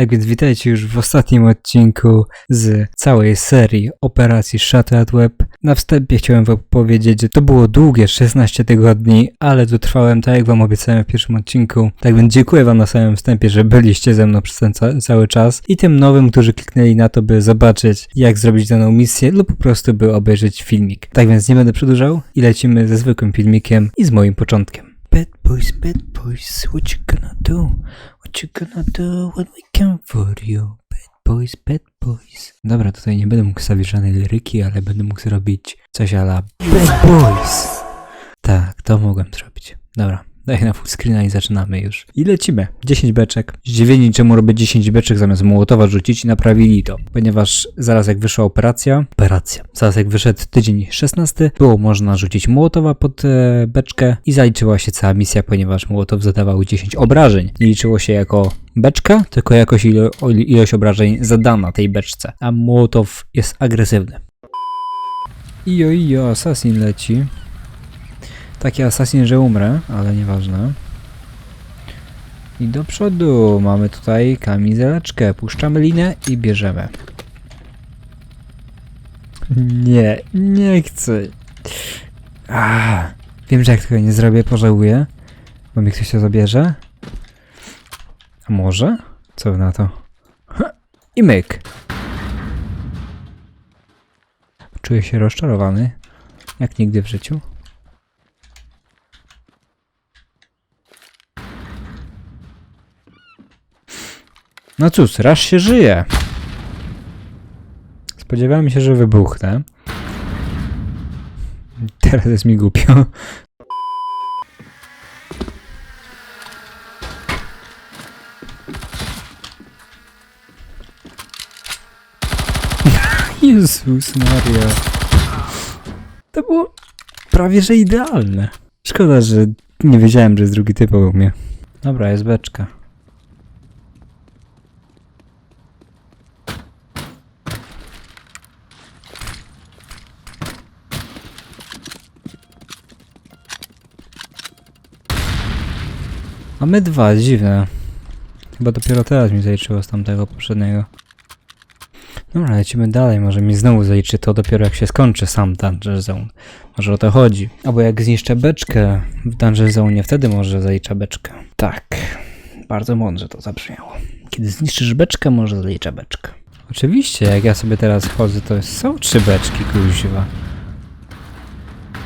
Tak więc witajcie już w ostatnim odcinku z całej serii operacji Shattered Web. Na wstępie chciałem wam powiedzieć, że to było długie 16 tygodni, ale dotrwałem tak jak wam obiecałem w pierwszym odcinku. Tak więc dziękuję wam na samym wstępie, że byliście ze mną przez ten ca- cały czas i tym nowym, którzy kliknęli na to, by zobaczyć jak zrobić daną misję lub po prostu by obejrzeć filmik. Tak więc nie będę przedłużał i lecimy ze zwykłym filmikiem i z moim początkiem. Bad boys, bad boys, what you gonna do? What you gonna do when we come for you? Bad boys, bad boys. Dobra, tutaj nie będę mógł stawić żadnej liryki, ale będę mógł zrobić coś ala Bad boys. Tak, to mogłem zrobić. Dobra, daj na full screena i zaczynamy już. I lecimy. 10 beczek. Zdziwieni czemu robię 10 beczek zamiast Mołotowa rzucić i naprawili to. Ponieważ zaraz jak wyszła operacja, operacja, zaraz jak wyszedł tydzień 16, było można rzucić Mołotowa pod e, beczkę i zaliczyła się cała misja, ponieważ Mołotow zadawał 10 obrażeń. Nie liczyło się jako beczka, tylko jakoś ilo, ilość obrażeń zadana tej beczce. A Mołotow jest agresywny. Ijo, ijo, Assassin leci. Taki Assassin, że umrę, ale nieważne. I do przodu mamy tutaj kamizeleczkę. Puszczamy linę i bierzemy. Nie, nie chcę. A, wiem, że jak tego nie zrobię, pożałuję. Bo mi ktoś to zabierze. A może? Co na to? I myk. Czuję się rozczarowany. Jak nigdy w życiu. No cóż, raz się żyje. Spodziewałem się, że wybuchnę. Teraz jest mi głupio. Jezus Maria. To było prawie że idealne. Szkoda, że nie wiedziałem, że jest drugi typ obok mnie. Dobra, jest beczka. Mamy dwa, dziwne. Chyba dopiero teraz mi zaliczyło z tamtego poprzedniego. Dobra, lecimy dalej. Może mi znowu zaliczy to dopiero jak się skończy sam Danger Zone. Może o to chodzi. Albo jak zniszczę beczkę w Danger Zone, wtedy może zalicza beczkę. Tak. Bardzo mądrze to zabrzmiało. Kiedy zniszczysz beczkę, może zalicza beczkę. Oczywiście, jak ja sobie teraz chodzę, to są trzy beczki, kuźwa.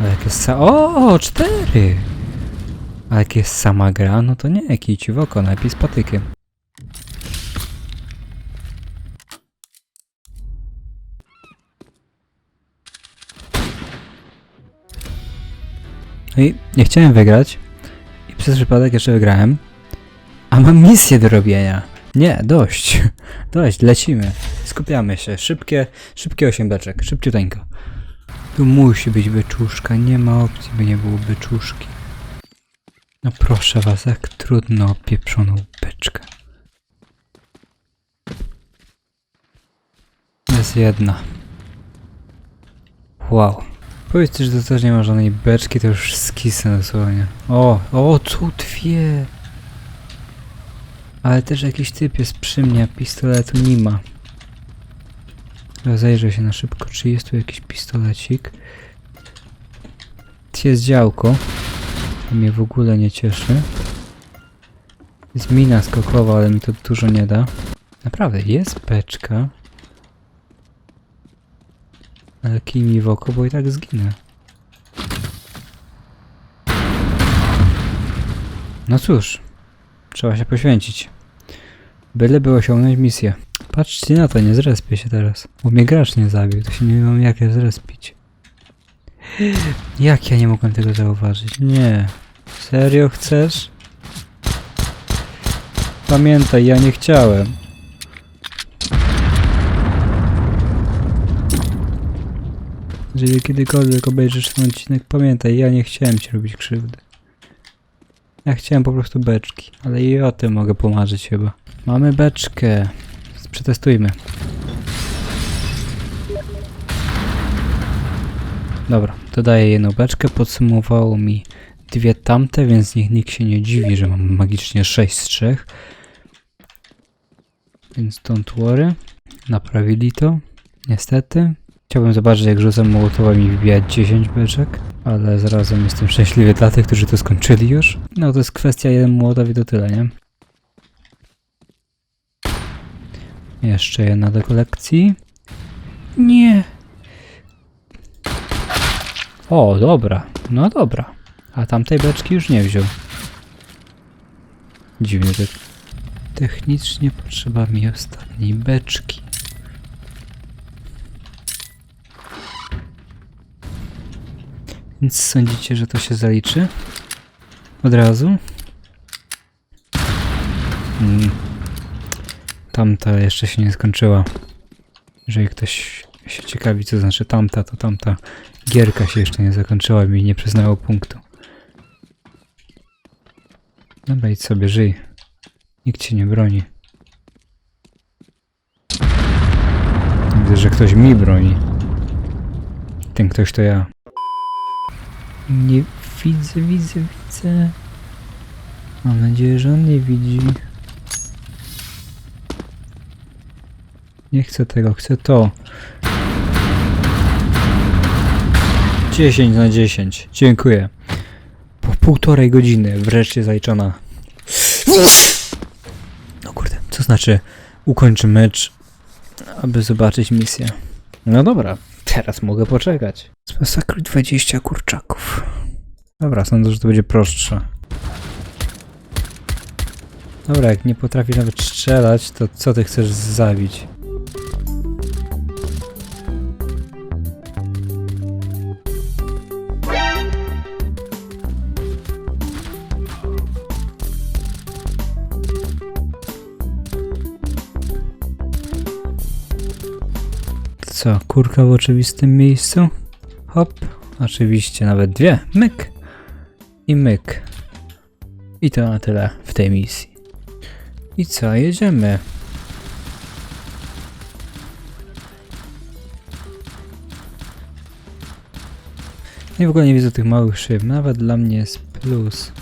Ale jak jest sa... O, cztery! A jak jest sama gra, no to nie, kici w oko, najlepiej z patykiem. No i nie chciałem wygrać. I przez przypadek jeszcze wygrałem. A mam misję do robienia. Nie, dość. Dość, lecimy. Skupiamy się. Szybkie, szybkie 8 beczek. Szybciuteńko. Tu musi być beczuszka. Nie ma opcji, by nie było beczuszki. No proszę was, jak trudno pieprzoną beczkę. Jest jedna. Wow. Powiedzcie, że to też nie ma żadnej beczki, to już skisy dosłownie. O, o, tu dwie. Ale też jakiś typ jest przy mnie, a pistoletu nie ma. Rozejrzę się na szybko, czy jest tu jakiś pistolecik. Jest działko. To mnie w ogóle nie cieszy. Jest mina skokowa, ale mi to dużo nie da. Naprawdę, jest beczka. Ale kij mi w oko, bo i tak zginę. No cóż, trzeba się poświęcić. Byle by osiągnąć misję. Patrzcie na to, nie zrespię się teraz. Bo mnie gracz nie zabił, to się nie mam jak zrespić. Jak ja nie mogłem tego zauważyć? Nie. Serio chcesz? Pamiętaj, ja nie chciałem. Jeżeli kiedykolwiek obejrzysz ten odcinek, pamiętaj, ja nie chciałem ci robić krzywdy. Ja chciałem po prostu beczki, ale i o tym mogę pomarzyć chyba. Mamy beczkę. Przetestujmy. Dobra, dodaję jedną beczkę, podsumowało mi dwie tamte, więc niech nikt się nie dziwi, że mam magicznie 6 z 3. Więc don't worry. Naprawili to. Niestety. Chciałbym zobaczyć, jak rzucam mołotowem i wbijać 10 beczek, ale zarazem jestem szczęśliwy dla tych, którzy to skończyli już. No to jest kwestia jeden młotow i tyle, nie? Jeszcze jedna do kolekcji. Nie. O, dobra. No dobra. A tamtej beczki już nie wziął. Dziwnie tak. Technicznie potrzeba mi ostatniej beczki. Więc sądzicie, że to się zaliczy? Od razu? Mm. Tamta jeszcze się nie skończyła. Jeżeli ktoś się ciekawi, co znaczy tamta, to tamta gierka się jeszcze nie zakończyła mi nie przyznało punktu. Dobra, idź sobie, żyj. Nikt cię nie broni. Widzę, że ktoś mi broni. Ten ktoś to ja. Nie widzę, widzę, widzę. Mam nadzieję, że on nie widzi. Nie chcę tego, chcę to. 10 na 10. Dziękuję. Po półtorej godziny wreszcie zaliczona. No kurde, co znaczy ukończę mecz, aby zobaczyć misję. No dobra, teraz mogę poczekać. Zmasakruj 20 kurczaków. Dobra, sądzę, że to będzie prostsze. Dobra, jak nie potrafi nawet strzelać, to co ty chcesz zabić? Co, kurka w oczywistym miejscu? Hop, oczywiście, nawet dwie. Myk i myk. I to na tyle w tej misji. I co, jedziemy. Ja w ogóle nie widzę tych małych szyb, nawet dla mnie jest plus.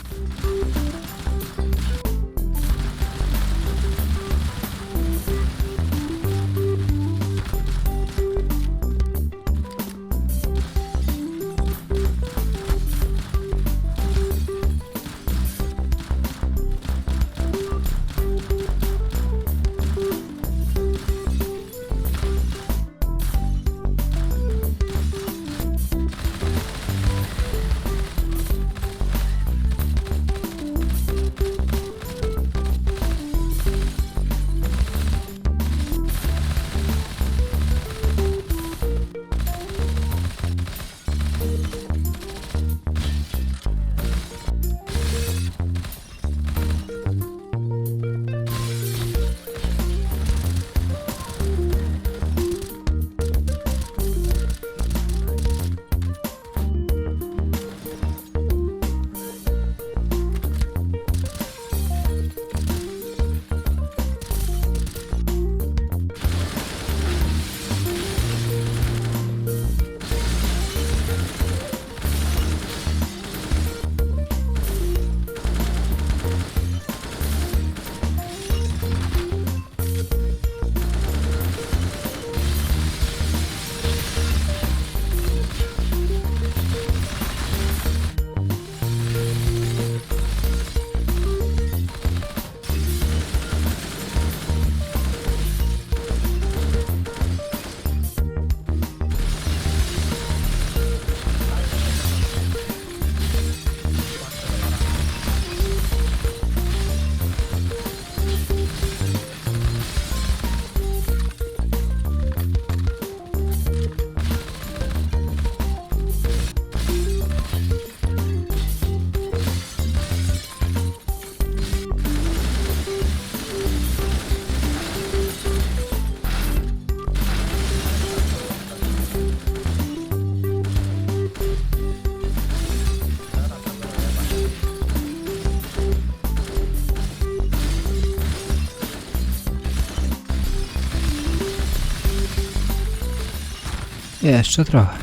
Jeszcze trochę.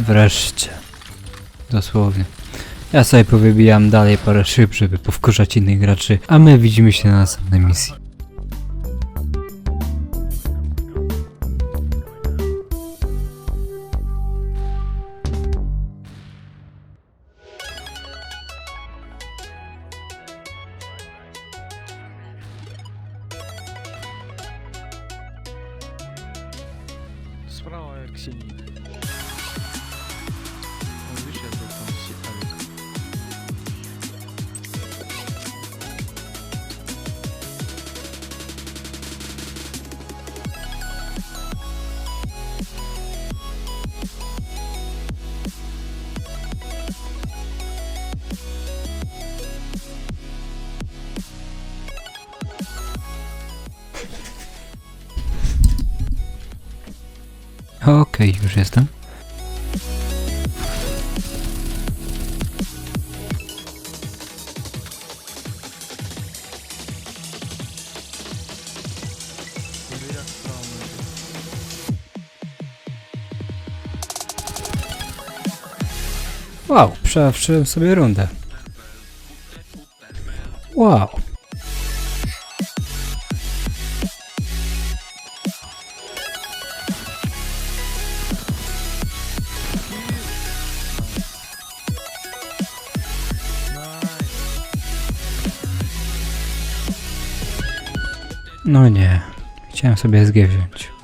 Wreszcie. Dosłownie. Ja sobie powybijam dalej parę szyb, żeby powkurzać innych graczy, a my widzimy się na następnej misji. Okej, już jestem. Wow, przewszyłem sobie rundę. Wow. No nie. Chciałem sobie SG wziąć.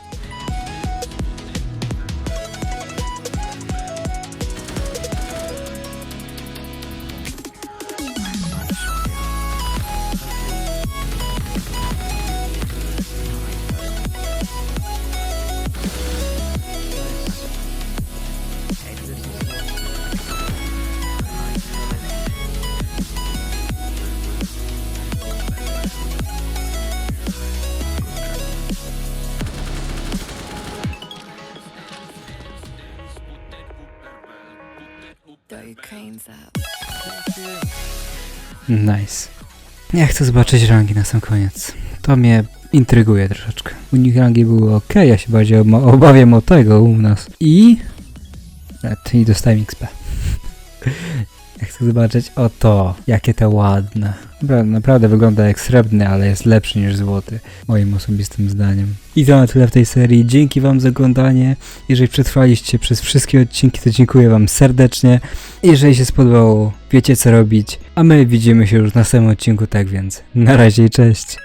Nice. Ja chcę zobaczyć rangi na sam koniec. To mnie intryguje troszeczkę. U nich rangi były ok, ja się bardziej oba- obawiam o tego u nas. I... I dostałem XP. ja chcę zobaczyć o to, jakie to ładne. Naprawdę wygląda jak srebrny, ale jest lepszy niż złoty, moim osobistym zdaniem. I to na tyle w tej serii. Dzięki wam za oglądanie. Jeżeli przetrwaliście przez wszystkie odcinki, to dziękuję wam serdecznie. Jeżeli się spodobało, wiecie co robić, a my widzimy się już w następnym odcinku, tak więc na razie i cześć.